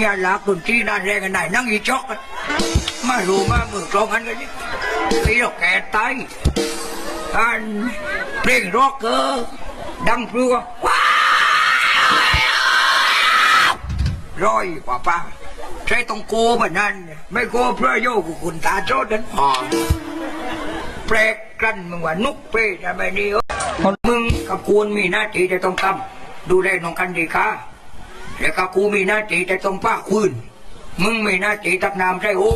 อย่าหลักดนตรีนั่นแรงกันไหนนั่งอีจอกกันมารู้มามือกลองกันกันนี่ไอ้เราแก่ตายอันเพลงร็อกเกอร์ดังพลัวว้าวร้อยกว่าป้าใช้ต้องโกแบบนั้นไม่โกเพราะโยกุคุณตาโจดนั้นพอแปลกกันมึงว่านุกเป้ทำไมนี่เออมึงกับกูมีหน้าที่จะต้องทำดูแลน้องกันดีค่ะ แล้วก็กูมีหน้าที่จะต้องป้าคืน มึงมีหน้าที่ตักน้ำใช่โอ้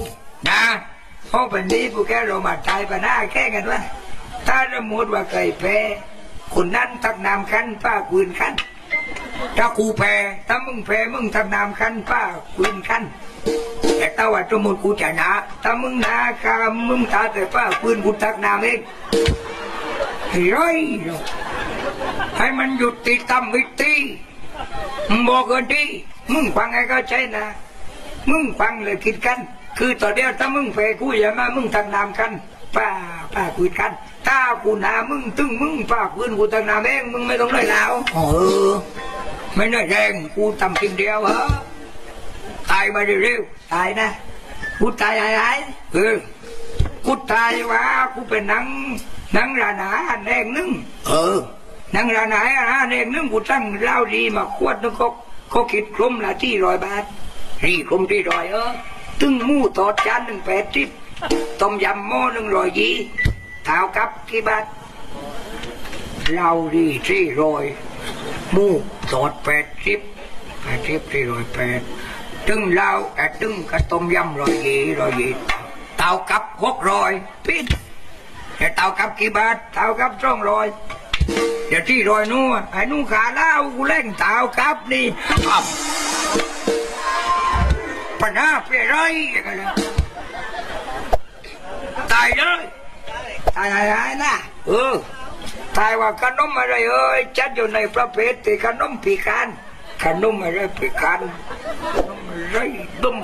นะเพราะเป็นนี้พวกแกเรามาตายปหน้าแค่กันวะถ้าสมมติว่าเคยแพ้คนนั้นตักน้ำคันป้าคืนคันถ้ากูแพ้ถ้ามึงแพ้มึงตักน้ำคันป้าคืนคันแต่ถ้าว่าสมมติกูชนะถ้ามึงนาคามึงตาแต่ป้าคืนกูตักน้ำเองเฮ้ยให้มันหยุดติดตามวิธีมึง บอกกันดิมึงฟังไอ้ก็ใช่นะ มึงฟังเลยคิดกัน คือต่อเดียวถ้ามึงเฟกูอย่ามามึงทำนามกันป้าป้าคุยกันถ้ากูหนามึงตึงมึงป้าคืนกูทำนามเองมึงไม่ต้องเลยแล้วเออไม่ได้แรงกูทำสิ่งเดียวเหรอตายมาเร็วๆตายนะกูตายอะไรเออกูตายว่ากูเป็นหนังหนังราหนาอันแดงนึงเออห นังราหนาอันแดงนึงกูตั้งเล้าดีมาขวดนึงก็เขาคิดคลุมละที่ร้อยบาทรีคลุมที่ร้อยเออตึงมูตอดจานหนึ่งแปดสิบต้มยำหม้อหนึ่งร้อยยี่เท้ากับกี่บาทเล้าดีที่ร้อยมูตอดแปดสิบแปดสิบที่ร้อยแปดตึงเล้าแอดตึงกับต้มยำร้อยยี่ร้อยยี่เท้ากับหกร้อยพิษแต่เต่ากับกี่บาทเต่ากับสองร้อย เดี๋ยวที่รอยนู่นไอ้นู่นขาเล่ากูเล่นเต่ากับนี่อ้าวปัญหาเปลี่ยนไรอย่างเงี้ยตายเลยตายอะไรนะเออตายว่าขนมอะไรเอ้ยจัดอยู่ในประเภทที่ขนมปีกันขนมอะไรปีกันขนมอะไรดุม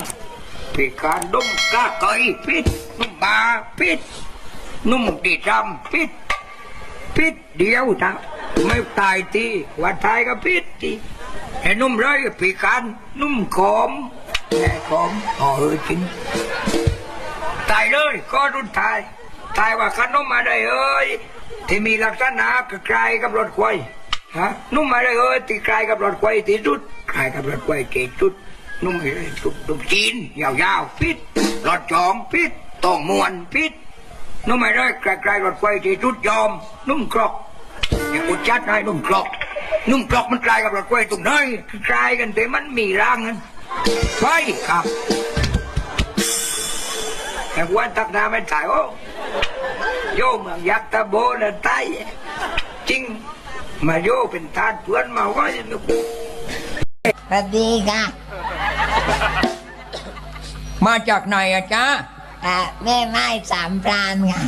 ปีกันดุมกาไก่พิษนุ่มบาพิษนุ่มดีจำพิษ พิษเดียวนะไม่ตายทีว่าตายก็พิษทีไอ้นุ่มร้อยปีกันนุ่มขอมแน่ขอมอ๋อเออจริงตายเลยก็รุ่นตายตายว่าขนมอะไรเอ้ยที่มีลักษณะคล้ายกับรถไฟฮะนุ่มอะไรเอ้ยที่คล้ายกับรถไฟที่สุดคล้ายกับรถไฟที่สุดนุ่มอะไรสุดนุ่มจีนยาวๆพิษรถจองพิษต้องมวนพิษ นุ่มไม่ได้ไกลๆรถไฟที่จุดยอม นุ่มกรอกอย่าอุดจัดให้นุ่มกรอก นุ่มกรอกมันกลายกับรถไฟตรงไหนกลายกันแต่มันมีร่างนั้นไฟครับแต่วันตักน้ำไม่ถ่ายโอ้โยมเมืองยักษ์ตะโบนะตายจริง มาโยเป็นทาสเพื่อนมาไว้นึกสวัสดีค่ะ มาจากไหนอะจ๊ะอ่า แม่ไม้สามพรานค่ะ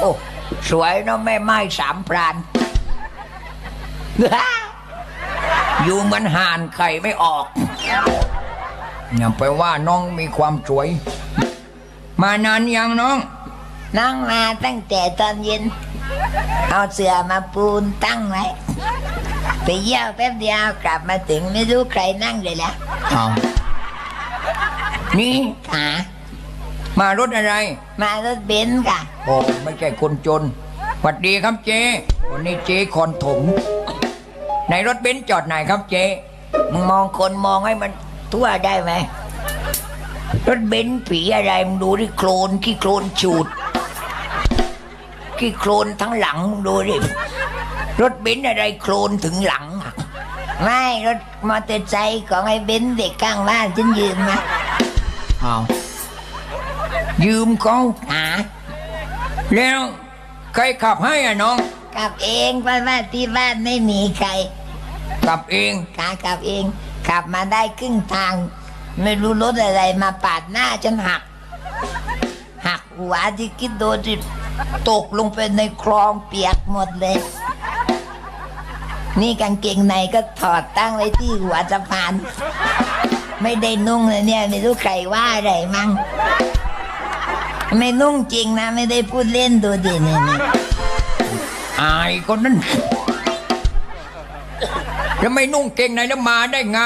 โอ้สวยเนาะแม่ไม้สามพราน อยู่เหมือนห่านไข่ไม่ออกอย่าไปว่าน้องมีความสวย มานานยังน้องน้องมาตั้งแต่ตอนเย็น เอาเสือมาปูนตั้งไว้ไปเยี่ยวแป๊บเดียวกลับมาถึงไม่รู้ใครนั่งเลยละเอา นี่ขามารถอะไร มารถเบนซ์ค่ะ โอ้ไม่ใช่คนจนหวัดดีครับเจวันนี้เจคอนถม ในรถเบนซ์จอดไหนครับเจมึงมองคนมองให้มันทั่วได้ไหมรถเบนซ์ผีอะไรมึงดูที่โคลนขี้โคลนฉูดขี้โคลนทั้งหลังมึงดูดิรถเบนซ์อะไรโคลนถึงหลังอะไม่รถมอเตอร์ไซค์ของไอ้เบนซ์เด็กข้างบ้านฉันยืมมา เอายืมเขาหาแล้วใครขับให้อะน้องกลับเองเพราะว่าที่บ้านไม่มีใครขับเองขากลับเองขับมาได้ครึ่งทาง ไม่รู้รถอะไรมาปาดหน้าจนหัก หักหัวที่คิดดูจิตกลงไปในคลองเปียกหมดเลย นี่กางเกงในก็ถอดตั้งไว้ที่หัวสะพาน ไม่ได้นุ่งเลยเนี่ย ไม่รู้ใครว่าอะไรมั่งไม่นุ่งจริงนะ ไม่ได้พูดเล่นดูดิเนี่ยเนี่ยอายคนนั้นแล้วไม่นุ่งเกงในแล้วมาได้ไง